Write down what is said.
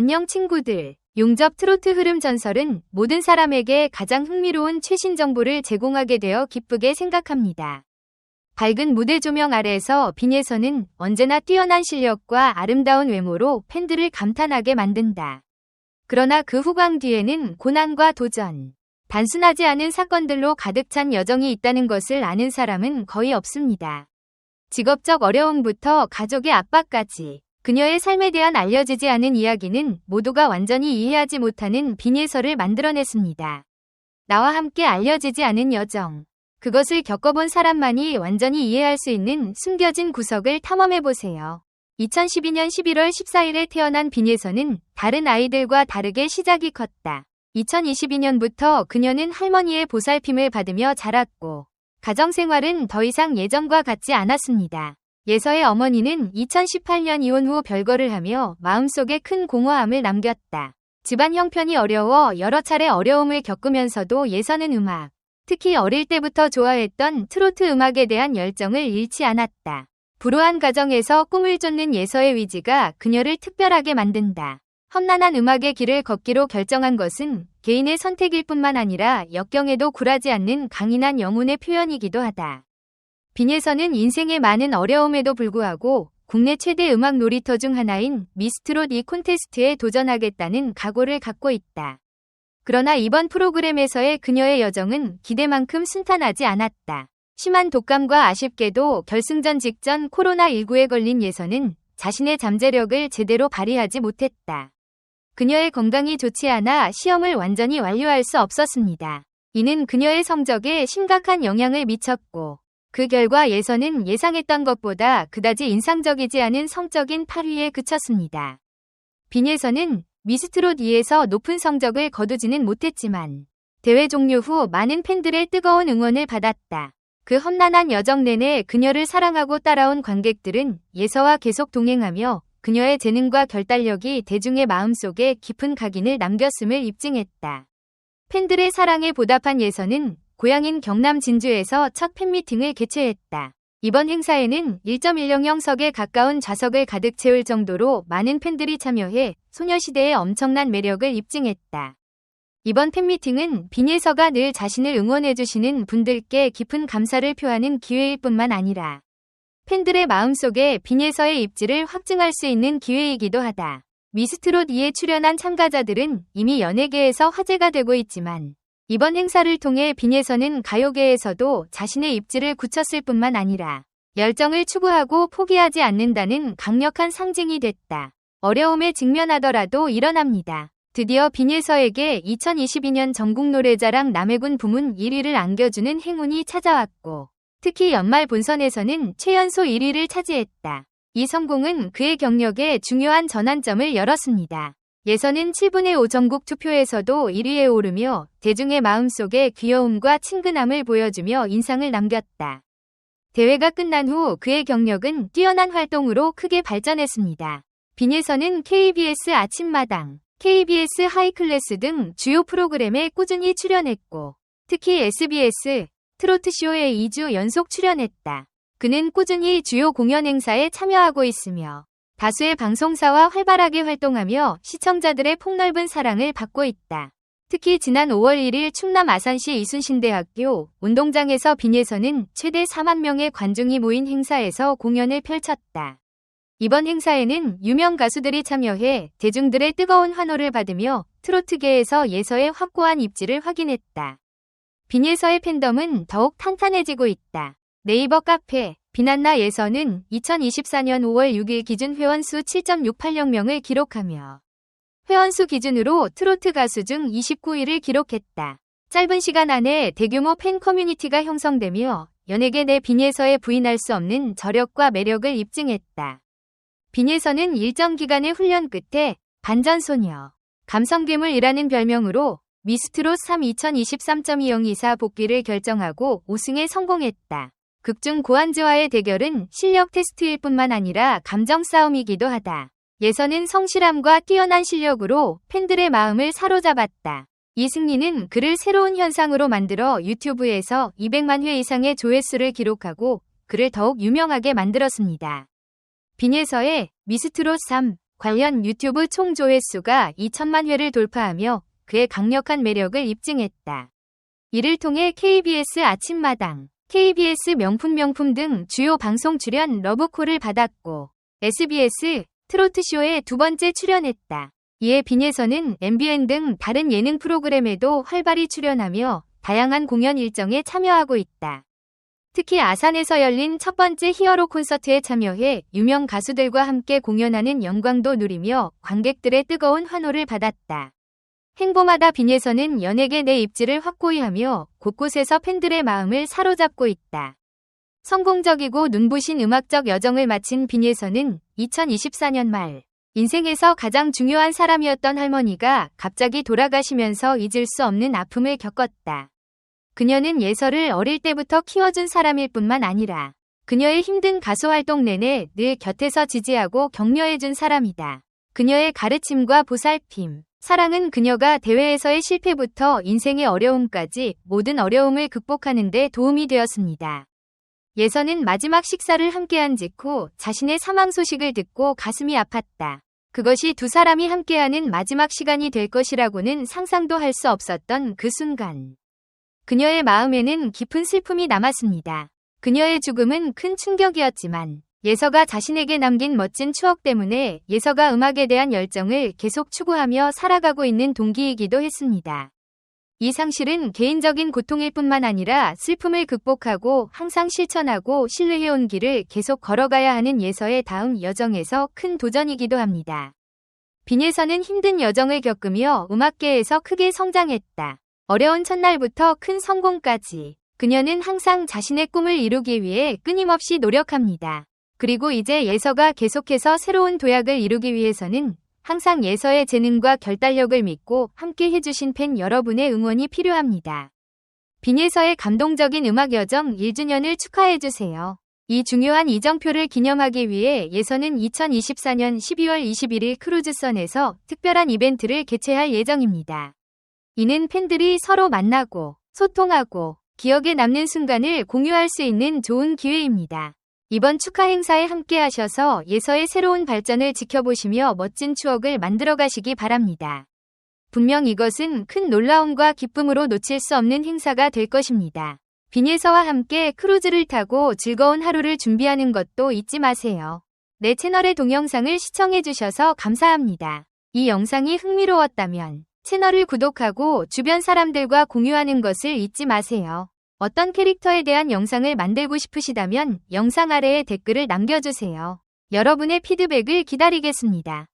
안녕 친구들. 용접 트로트 흐름 전설은 모든 사람에게 가장 흥미로운 최신 정보를 제공하게 되어 기쁘게 생각합니다. 밝은 무대 조명 아래에서 빈예선은 언제나 뛰어난 실력과 아름다운 외모로 팬들을 감탄하게 만든다. 그러나 그 후광 뒤에는 고난과 도전, 단순하지 않은 사건들로 가득 찬 여정이 있다는 것을 아는 사람은 거의 없습니다. 직업적 어려움부터 가족의 압박까지 그녀의 삶에 대한 알려지지 않은 이야기는 모두가 완전히 이해하지 못하는 빈예설을 만들어냈습니다. 나와 함께 알려지지 않은 여정. 그것을 겪어본 사람만이 완전히 이해할 수 있는 숨겨진 구석을 탐험해보세요. 2012년 11월 14일에 태어난 빈예선은 다른 아이들과 다르게 시작이 컸다. 2022년부터 그녀는 할머니의 보살핌을 받으며 자랐고 가정생활은 더 이상 예전과 같지 않았습니다. 예서의 어머니는 2018년 이혼 후 별거를 하며 마음속에 큰 공허함을 남겼다. 집안 형편이 어려워 여러 차례 어려움을 겪으면서도 예서는 음악, 특히 어릴 때부터 좋아했던 트로트 음악에 대한 열정을 잃지 않았다. 불우한 가정에서 꿈을 쫓는 예서의 위지가 그녀를 특별하게 만든다. 험난한 음악의 길을 걷기로 결정한 것은 개인의 선택일 뿐만 아니라 역경에도 굴하지 않는 강인한 영혼의 표현이기도 하다. 빈에서는 인생의 많은 어려움에도 불구하고 국내 최대 음악 놀이터 중 하나인 미스트롯 이 콘테스트에 도전하겠다는 각오를 갖고 있다. 그러나 이번 프로그램에서의 그녀의 여정은 기대만큼 순탄하지 않았다. 심한 독감과 아쉽게도 결승전 직전 코로나19에 걸린 예선은 자신의 잠재력을 제대로 발휘하지 못했다. 그녀의 건강이 좋지 않아 시험을 완전히 완료할 수 없었습니다. 이는 그녀의 성적에 심각한 영향을 미쳤고 그 결과 예선은 예상했던 것보다 그다지 인상적이지 않은 성적인 8위에 그쳤습니다. 빈예선은 미스트롯 2에서 높은 성적을 거두지는 못했지만 대회 종료 후 많은 팬들의 뜨거운 응원을 받았다. 그 험난한 여정 내내 그녀를 사랑하고 따라온 관객들은 예서와 계속 동행하며 그녀의 재능과 결단력이 대중의 마음속에 깊은 각인을 남겼음을 입증했다. 팬들의 사랑에 보답한 예선은 고향인 경남 진주에서 첫 팬미팅을 개최했다. 이번 행사에는 1.100석에 가까운 좌석을 가득 채울 정도로 많은 팬들이 참여해 소녀시대의 엄청난 매력을 입증했다. 이번 팬미팅은 빈예서가 늘 자신을 응원해주시는 분들께 깊은 감사를 표하는 기회일 뿐만 아니라 팬들의 마음속에 빈예서의 입지를 확증할 수 있는 기회이기도 하다. 미스트롯 2에 출연한 참가자들은 이미 연예계에서 화제가 되고 있지만 이번 행사를 통해 빈예서는 가요계에서도 자신의 입지를 굳혔을 뿐만 아니라 열정을 추구하고 포기하지 않는다는 강력한 상징이 됐다. 어려움에 직면하더라도 일어납니다. 드디어 빈예서에게 2022년 전국노래자랑 남해군 부문 1위를 안겨주는 행운이 찾아왔고 특히 연말 본선에서는 최연소 1위를 차지했다. 이 성공은 그의 경력에 중요한 전환점을 열었습니다. 예선은 7분의 5 전국 투표에서도 1위에 오르며 대중의 마음속에 귀여움과 친근함을 보여주며 인상을 남겼다. 대회가 끝난 후 그의 경력은 뛰어난 활동으로 크게 발전했습니다. 빈예선은 KBS 아침마당, KBS 하이클래스 등 주요 프로그램에 꾸준히 출연했고 특히 SBS 트로트쇼에 2주 연속 출연했다. 그는 꾸준히 주요 공연 행사에 참여하고 있으며 다수의 방송사와 활발하게 활동하며 시청자들의 폭넓은 사랑을 받고 있다. 특히 지난 5월 1일 충남 아산시 이순신대학교 운동장에서 빈예선은 최대 4만 명의 관중이 모인 행사에서 공연을 펼쳤다. 이번 행사에는 유명 가수들이 참여해 대중들의 뜨거운 환호를 받으며 트로트계에서 예서의 확고한 입지를 확인했다. 빈예서의 팬덤은 더욱 탄탄해지고 있다. 네이버 카페 비난나 예서는 2024년 5월 6일 기준 회원수 7.68억 명을 기록하며 회원수 기준으로 트로트 가수 중 29위를 기록했다. 짧은 시간 안에 대규모 팬 커뮤니티가 형성되며 연예계 내 빈예서에 부인할 수 없는 저력과 매력을 입증했다. 빈예서는 일정 기간의 훈련 끝에 반전소녀, 감성괴물이라는 별명으로 미스트롯 3 2023.2024 복귀를 결정하고 5승에 성공했다. 극중 고한즈와의 대결은 실력 테스트일 뿐만 아니라 감정 싸움이기도 하다. 예선은 성실함과 뛰어난 실력으로 팬들의 마음을 사로잡았다. 이 승리는 그를 새로운 현상으로 만들어 유튜브에서 200만 회 이상의 조회수를 기록하고 그를 더욱 유명하게 만들었습니다. 빈예서의 미스트롯 3 관련 유튜브 총 조회수가 2천만 회를 돌파하며 그의 강력한 매력을 입증했다. 이를 통해 KBS 아침마당, KBS 명품 명품 등 주요 방송 출연 러브콜을 받았고 SBS 트로트쇼에 두 번째 출연했다. 이에 빈예선은 MBN 등 다른 예능 프로그램에도 활발히 출연하며 다양한 공연 일정에 참여하고 있다. 특히 아산에서 열린 첫 번째 히어로 콘서트에 참여해 유명 가수들과 함께 공연하는 영광도 누리며 관객들의 뜨거운 환호를 받았다. 행보마다 빈예선은 연예계 내 입지를 확고히 하며 곳곳에서 팬들의 마음을 사로잡고 있다. 성공적이고 눈부신 음악적 여정을 마친 빈예선은 2024년 말 인생에서 가장 중요한 사람이었던 할머니가 갑자기 돌아가시면서 잊을 수 없는 아픔을 겪었다. 그녀는 예서를 어릴 때부터 키워준 사람일 뿐만 아니라 그녀의 힘든 가수 활동 내내 늘 곁에서 지지하고 격려해준 사람이다. 그녀의 가르침과 보살핌, 사랑은 그녀가 대회에서의 실패부터 인생의 어려움까지 모든 어려움을 극복하는 데 도움이 되었습니다. 예서는 마지막 식사를 함께한 직후 자신의 사망 소식을 듣고 가슴이 아팠다. 그것이 두 사람이 함께하는 마지막 시간이 될 것이라고는 상상도 할 수 없었던 그 순간. 그녀의 마음에는 깊은 슬픔이 남았습니다. 그녀의 죽음은 큰 충격이었지만 예서가 자신에게 남긴 멋진 추억 때문에 예서가 음악에 대한 열정을 계속 추구하며 살아가고 있는 동기이기도 했습니다. 이 상실은 개인적인 고통일 뿐만 아니라 슬픔을 극복하고 항상 실천하고 신뢰해온 길을 계속 걸어가야 하는 예서의 다음 여정에서 큰 도전이기도 합니다. 빈예서는 힘든 여정을 겪으며 음악계에서 크게 성장했다. 어려운 첫날부터 큰 성공까지 그녀는 항상 자신의 꿈을 이루기 위해 끊임없이 노력합니다. 그리고 이제 예서가 계속해서 새로운 도약을 이루기 위해서는 항상 예서의 재능과 결단력을 믿고 함께 해주신 팬 여러분의 응원이 필요합니다. 빈예서의 감동적인 음악 여정 1주년을 축하해주세요. 이 중요한 이정표를 기념하기 위해 예서는 2024년 12월 21일 크루즈선에서 특별한 이벤트를 개최할 예정입니다. 이는 팬들이 서로 만나고 소통하고 기억에 남는 순간을 공유할 수 있는 좋은 기회입니다. 이번 축하 행사에 함께 하셔서 예서의 새로운 발전을 지켜보시며 멋진 추억을 만들어 가시기 바랍니다. 분명 이것은 큰 놀라움과 기쁨으로 놓칠 수 없는 행사가 될 것입니다. 빈예서와 함께 크루즈를 타고 즐거운 하루를 준비하는 것도 잊지 마세요. 내 채널의 동영상을 시청해주셔서 감사합니다. 이 영상이 흥미로웠다면 채널을 구독하고 주변 사람들과 공유하는 것을 잊지 마세요. 어떤 캐릭터에 대한 영상을 만들고 싶으시다면 영상 아래에 댓글을 남겨주세요. 여러분의 피드백을 기다리겠습니다.